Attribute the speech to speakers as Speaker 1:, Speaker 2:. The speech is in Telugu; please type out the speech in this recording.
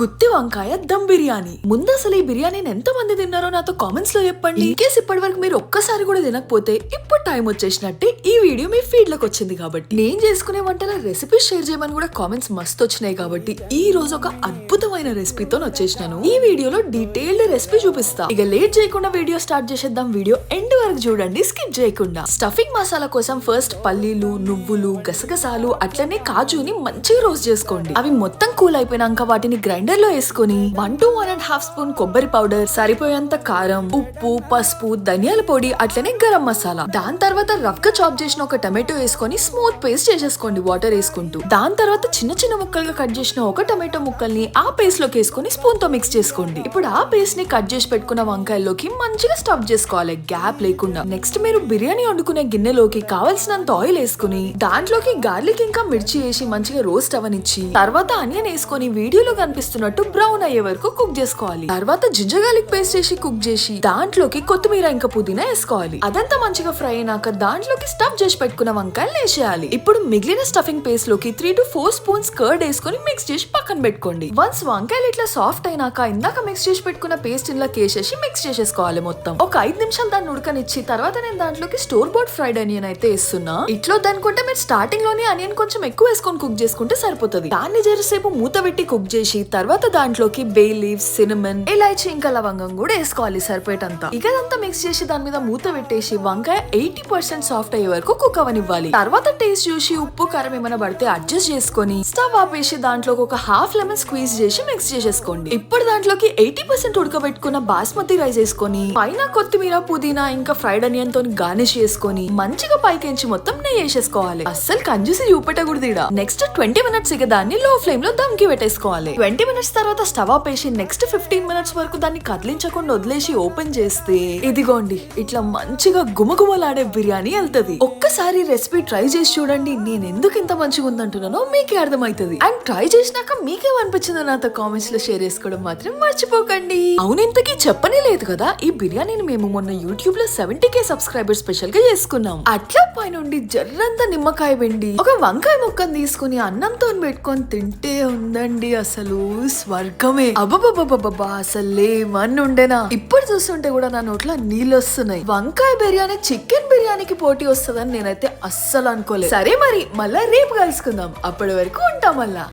Speaker 1: గుత్తి వంకాయ దమ్ బిర్యానీ. ముందు అసలు ఈ బిర్యానీని ఎంత మంది తిన్నారో నాతో కామెంట్స్లో చెప్పండి. ఇన్ ఇప్పటి వరకు మీరు ఒక్కసారి కూడా తినకపోతే ఇప్పుడు టైం వచ్చేసినట్టే ఈ వీడియో మీ ఫీడ్లోకి వచ్చింది కాబట్టి. నేను చేసుకునే వంటల రెసిపీ షేర్ చేయమని కూడా కామెంట్స్ మస్తు వచ్చినాయి కాబట్టి. ఈ రోజు ఒక అద్భుతమైన రెసిపీతో వచ్చేసినాను. ఈ వీడియోలో డీటెయిల్డ్ రెసిపీ చూపిస్తా. ఇక లేట్ చేయకుండా వీడియో స్టార్ట్ చేసేద్దాం వీడియో ఎండ్ వరకు చూడండి స్కిప్ చేయకుండా. స్టఫింగ్ మసాలా కోసం ఫస్ట్ పల్లీలు నువ్వులు గసగసాలు అట్లనే కాజుని మంచిగా రోస్ట్ చేసుకోండి. అవి మొత్తం కూల్ అయిపోయినాక వాటిని గ్రైండ్ బ్లెండర్లో వేసుకొని one to one and half spoon కొబ్బరి పౌడర్ సరిపోయేంత కారం ఉప్పు పసుపు ధనియాల పొడి అట్లనే గరం మసాలా. దాని తర్వాత రఫ్గా చాప్ చేసిన ఒక టమాటో వేసుకొని స్మూత్ పేస్ట్ చేసేసుకోండి వాటర్ వేసుకుంటూ. దాని తర్వాత చిన్న చిన్న ముక్కలుగా కట్ చేసిన ఒక టమాటో ముక్కల్ని ఆ పేస్ట్లోకి వేసుకొని స్పూన్తో మిక్స్ చేసుకోండి. ఇప్పుడు ఆ పేస్ట్ని కట్ చేసి పెట్టుకున్న వంకాయల్లోకి మంచిగా స్టఫ్ చేసుకోవాలి. గ్యాప్ లేకుండా. నెక్స్ట్ మీరు బిర్యానీ వండుకునే గిన్నెలోకి కావాల్సినంత ఆయిల్ వేసుకుని దాంట్లోకి గార్లిక్ ఇంకా మిర్చి వేసి మంచిగా రోస్ట్ అవనిచ్చి తర్వాత ఆనియన్ వేసుకొని వీడియోలో చేస్తున్నట్టు బ్రౌన్ అయ్యే వరకు కుక్ చేసుకోవాలి. తర్వాత జింజర్ గార్లిక్ పేస్ట్ చేసి కుక్ చేసి దాంట్లోకి కొత్తిమీర ఇంకా పుదీనా వేసుకోవాలి. అదంతా మంచిగా ఫ్రై అయినాక దాంట్లోకి స్టఫ్ చేసి పెట్టుకున్న వంకాయలు వేసేయాలి. ఇప్పుడు మిగిలిన stuffing పేస్ట్లోకి three to four spoons curd వేసుకొని మిక్స్ చేసి పక్కన పెట్టుకోండి. వన్స్ వంకాయలు ఇట్లా సాఫ్ట్ అయినాక ఇందాక మిక్స్ చేసి పెట్టుకున్న పేస్ట్ ఇలా కేసేసి మిక్స్ చేసేసుకోవాలి మొత్తం. ఒక ఐదు నిమిషాలు దాన్ని ఉడకనిచ్చి తర్వాత నేను దాంట్లోకి స్టోర్ బోర్డ్ ఫ్రైడ్ అనియన్ అయితే వేస్తున్నా. ఇట్లో దానికుంటే మీరు స్టార్టింగ్లోనే అనియన్ కొంచెం ఎక్కువ వేసుకొని కుక్ చేసుకుంటే సరిపోతుంది. దాన్ని జరసేపు మూత పెట్టి కుక్ చేసి తర్వాత దాంట్లోకి బే లీవ్స్ సినమన్ ఇలాచి ఇంకా లవంగం కూడా వేసుకోవాలి సరిపోయేటంత. ఇక అదంతా మిక్స్ చేసి దాని మీద మూత పెట్టేసి వంకాయ ఎయిటీ పర్సెంట్ సాఫ్ట్ అయ్యే వరకు కుక్ అవనివ్వాలి. తర్వాత టేస్ట్ చూసి ఉప్పు కారం ఏమైనా పడితే అడ్జస్ట్ చేసుకొని స్టవ్ ఆపేసి దాంట్లోకి ఒక హాఫ్ లెమన్ స్క్వీజ్ చేసి మిక్స్ చేసేసుకోండి. ఇప్పుడు దాంట్లోకి ఎయిటీ పర్సెంట్ ఉడకబెట్టుకున్న బాస్మతి రైస్ వేసుకొని పైన కొత్తిమీర పుదీనా ఇంకా ఫ్రైడ్ అనియన్తో గార్నిష్ చేసుకొని మంచిగా పైకించి మొత్తం నెయ్యి వేసేసుకోవాలి. అస్సలు కంజూసి చూపెట్టకూడదు నెక్స్ట్ ట్వంటీ మినిట్స్ ఇక దాన్ని లో ఫ్లేమ్లో దమ్కి పెట్టేసుకోవాలి. ట్వంటీ మినిట్స్ తర్వాత స్టవ్ ఆపేసి నెక్స్ట్ ఫిఫ్టీన్ మినిట్స్ వరకు దాన్ని కదిలించకుండా వదిలేసి ఓపెన్ చేస్తే ఇదిగోండి ఇట్లా మంచిగా గుమగుమలాడే బిర్యానీ వెళ్తుంది. ఒక్కసారి రెసిపీ ట్రై చేసి చూడండి నేను ఎందుకు ఇంత మంచిగా ఉందంటున్నానో మీకే అర్థమవుతుంది. అండ్ ట్రై చేసినాక మీకేమనిపించిందో నాతో కామెంట్స్లో షేర్ చేసుకోవడం మాత్రం మర్చిపోకండి. అవును ఇంతకీ చెప్పనే లేదు కదా ఈ బిర్యానీని మేము మొన్న యూట్యూబ్లో సెవెంటీ కే సబ్స్క్రైబర్ స్పెషల్గా చేసుకున్నాం. అట్లా పైనుండి జర్రంత నిమ్మకాయ వెండి ఒక వంకాయ ముక్కను తీసుకుని అన్నంతో పెట్టుకొని తింటే ఉందండి అసలు. స్వర్గమే. అబ్బబ్బబ్బబ్బబ్బా అసలు ఉండేనా ఇప్పుడు చూస్తుంటే కూడా నా నోట్లో నీళ్ళు వస్తున్నాయి. వంకాయ బిర్యానీ చికెన్ బిర్యానీకి పోటీ వస్తుందని నేనైతే అస్సలు అనుకోలేదు. సరే మరి మళ్ళా రేపు కలుసుకుందాం. అప్పటి వరకు ఉంటాం మళ్ళా.